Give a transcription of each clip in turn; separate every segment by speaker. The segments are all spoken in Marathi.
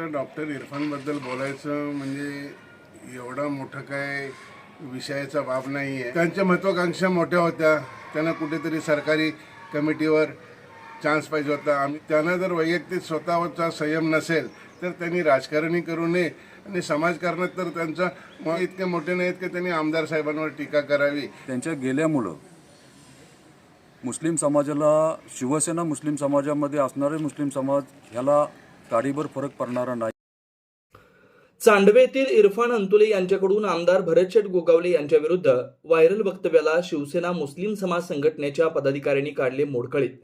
Speaker 1: आता डॉक्टर इरफानबद्दल बोलायचं म्हणजे एवढा मोठं काय विषयाचा बाब नाही आहे त्यांच्या महत्वाकांक्षा मोठ्या होत्या. त्यांना कुठेतरी सरकारी कमिटीवर चान्स पाहिजे होता. आम्ही त्यांना जर वैयक्तिक स्वतःवरचा संयम नसेल तर त्यांनी राजकारणी करू नये. आणि समाजकारणात तर त्यांचा इतके मोठे नाहीत की त्यांनी आमदार साहेबांवर टीका करावी.
Speaker 2: त्यांच्या गेल्यामुळं मुस्लिम समाजाला शिवसेना मुस्लिम समाजामध्ये असणारे मुस्लिम समाज ह्याला काडीभर फरक पडणारा नाही.
Speaker 3: चांडवे येथील इरफान अंतुले यांच्याकडून आमदार भरतशेठ गोगावले यांच्याविरुद्ध व्हायरल वक्तव्याला शिवसेना मुस्लिम समाज संघटनेच्या पदाधिकाऱ्यांनी काढले मोडकळीत.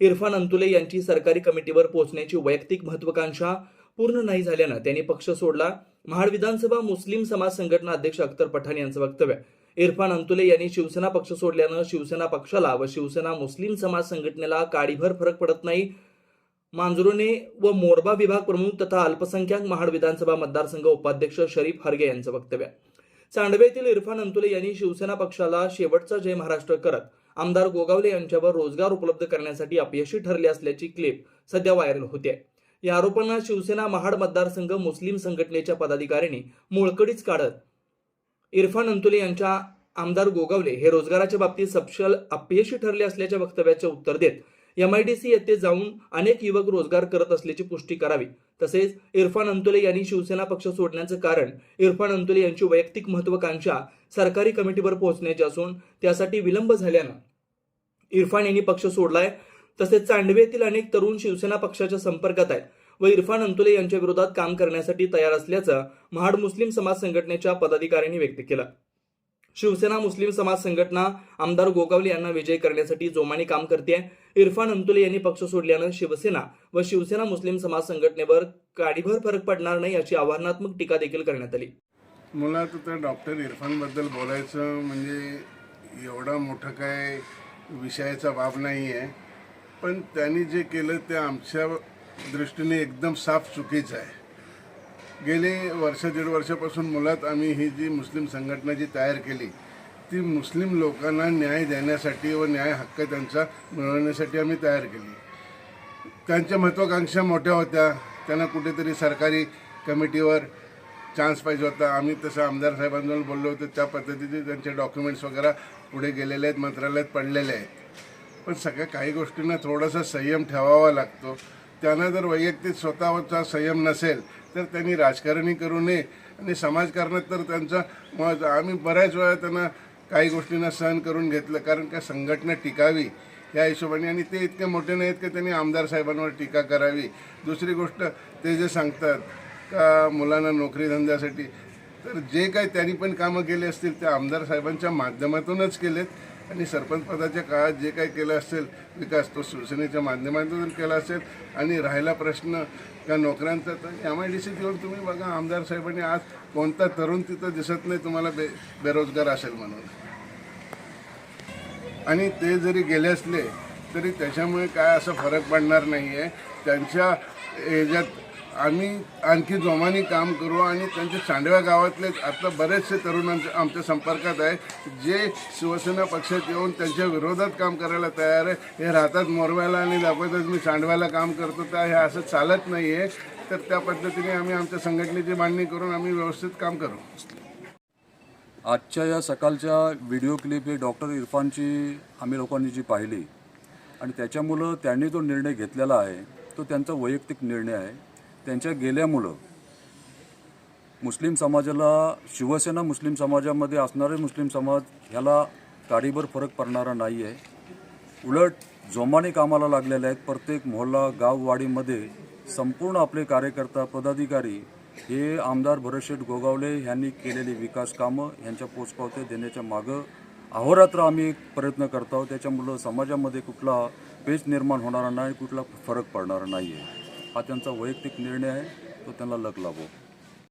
Speaker 3: इरफान अंतुले यांची सरकारी कमिटीवर पोहोचण्याची वैयक्तिक महत्वाकांक्षा पूर्ण नाही झाल्यानं त्यांनी पक्ष सोडला. महाड विधानसभा मुस्लिम समाज संघटना अध्यक्ष अख्तर पठाण यांचं वक्तव्य. इरफान अंतुले यांनी शिवसेना पक्ष सोडल्यानं शिवसेना पक्षाला व शिवसेना मुस्लिम समाज संघटनेला काडीभर फरक पडत नाही मांजरोने व मोरबा विभाग प्रमुख तथा अल्पसंख्याक महाड विधानसभा मतदारसंघ उपाध्यक्ष शरीफ हरगे यांचं वक्तव्य. सांडवे येथील इरफान अंतुले यांनी शिवसेना पक्षाला शेवटचा जय महाराष्ट्र करत आमदार गोगावले यांच्यावर रोजगार उपलब्ध करण्यासाठी अपयशी ठरले असल्याची क्लिप सध्या व्हायरल होते या आरोपांना शिवसेना महाड मतदारसंघ मुस्लिम संघटनेच्या पदाधिकाऱ्यांनी मोळकडीच काढत इरफान अंतुले यांच्या आमदार गोगावले हे रोजगाराच्या बाबतीत सपशल अपयशी ठरले असल्याच्या वक्तव्याचे उत्तर देत एमआयडीसी येथे जाऊन अनेक युवक रोजगार करत असल्याची पुष्टी करावी. तसेच इरफान अंतुले यांनी शिवसेना पक्ष सोडण्याचं कारण इरफान अंतुले यांची वैयक्तिक महत्वाकांक्षा सरकारी कमिटीवर पोहोचण्याची असून त्यासाठी विलंब झाल्यानं इरफान यांनी पक्ष सोडलाय. तसेच चांडवेतील अनेक तरुण शिवसेना पक्षाच्या संपर्कात आहेत व इरफान अंतुले यांच्या विरोधात काम करण्यासाठी तयार असल्याचं महाड मुस्लिम समाज संघटनेच्या पदाधिकाऱ्यांनी व्यक्त केलं. शिवसेना मुस्लिम समाज संघटना आमदार गोगावले यांना विजय करण्यासाठी जोमाने काम करते इरफान अंतुले यांनी पक्ष सोडल्यानं शिवसेना व शिवसेना मुस्लिम समाज संघटनेवर काडीभर फरक पडणार नाही अशी आव्हानात्मक टीका देखील करण्यात आली.
Speaker 1: मुलात तर डॉक्टर इरफानबद्दल बोलायचं म्हणजे एवढा मोठं काय विषयाचा बाब नाही आहे पण त्यांनी जे केलं ते आमच्या दृष्टीने एकदम साफ चुकीचं आहे. गेले वर्ष दीड वर्षापासून मुळात आम्ही ही जी मुस्लिम संघटना जी तयार केली ती मुस्लिम लोकांना न्याय देण्यासाठी व न्याय हक्क त्यांचा मिळवण्यासाठी आम्ही तयार केली. त्यांच्या महत्त्वाकांक्षा मोठ्या होत्या. त्यांना कुठेतरी सरकारी कमिटीवर चान्स पाहिजे होता. आम्ही तसं आमदार साहेबांजवळ बोललो होतो. त्या पद्धतीचे त्यांचे डॉक्युमेंट्स वगैरे पुढे गेलेले आहेत मंत्रालयात पडलेले आहेत. पण सगळ्या काही गोष्टींना थोडासा संयम ठेवावा लागतो. त्यांना जर वैयक्तिक स्वतःवरचा संयम नसेल तर त्यांनी राजकारणी करू नये. आणि समाजकारणात तर त्यांचं मत आम्ही बऱ्याच वेळा त्यांना काही गोष्टींना सहन करून घेतलं कारण का संघटना टिकावी या हिशोबाने. आणि ते इतके मोठे नाहीत की त्यांनी आमदार साहेबांवर टीका करावी. दुसरी गोष्ट ते जे सांगतात का मुलांना नोकरी धंद्यासाठी तर जे काही त्यांनी पण कामं केली असतील ते आमदार साहेबांच्या माध्यमातूनच केलेत. आणि सरपंच पदाच्या काळात जे काही केलं असेल विकास तो शिवसेनेच्या माध्यमातून केला असेल आणि राहिला प्रश्न का नोकऱ्यांचा तर एम आय डी सीत येऊन तुम्ही बघा आमदार साहेबांनी आज कोणता तरुण तिथं दिसत नाही तुम्हाला बे बेरोजगार असेल म्हणून. आणि ते जरी गेले असले तरी त्याच्यामुळे काय असं फरक पडणार नाही आहे त्यांच्या ह्याच्यात आम्ही आणखी जोमाने काम करू आणि त्यांच्या सांडव्या गावातले आता बरेचसे तरुणांच्या आमच्या संपर्कात आहे. जे शिवसेना पक्षात येऊन त्यांच्या विरोधात काम करायला तयार आहे हे राहतात मोरव्याला आणि दाखवतात मी सांडव्याला काम करतो. तर हे असं चालत नाही आहे तर त्या पद्धतीने आम्ही आमच्या संघटनेची मांडणी करून आम्ही व्यवस्थित काम करू.
Speaker 2: आजच्या या सकाळच्या व्हिडिओ क्लिप हे डॉक्टर इरफानची आम्ही लोकांनी जी पाहिली आणि त्याच्यामुळं त्यांनी जो निर्णय घेतलेला आहे तो त्यांचा वैयक्तिक निर्णय आहे. त्यांच्या गेल्यामुळं मुस्लिम समाजाला शिवसेना मुस्लिम समाजामध्ये असणारे मुस्लिम समाज ह्याला काडीभर फरक पडणारा नाही आहे उलट जोमाने कामाला लागलेले आहेत. प्रत्येक मोहल्ला गाववाडीमध्ये संपूर्ण आपले कार्यकर्ता पदाधिकारी हे आमदार भरतशेठ गोगावले यांनी केलेली विकास कामं ह्यांच्या पोचपावत्या देण्याच्या मागं अहोरात्र आम्ही प्रयत्न करत आहोत. त्याच्यामुळं समाजामध्ये कुठला पेच निर्माण होणारा नाही कुठला फरक पडणारा नाही आहे हा त्यांचा वैयक्तिक निर्णय आहे तो त्यांना लग लाभो.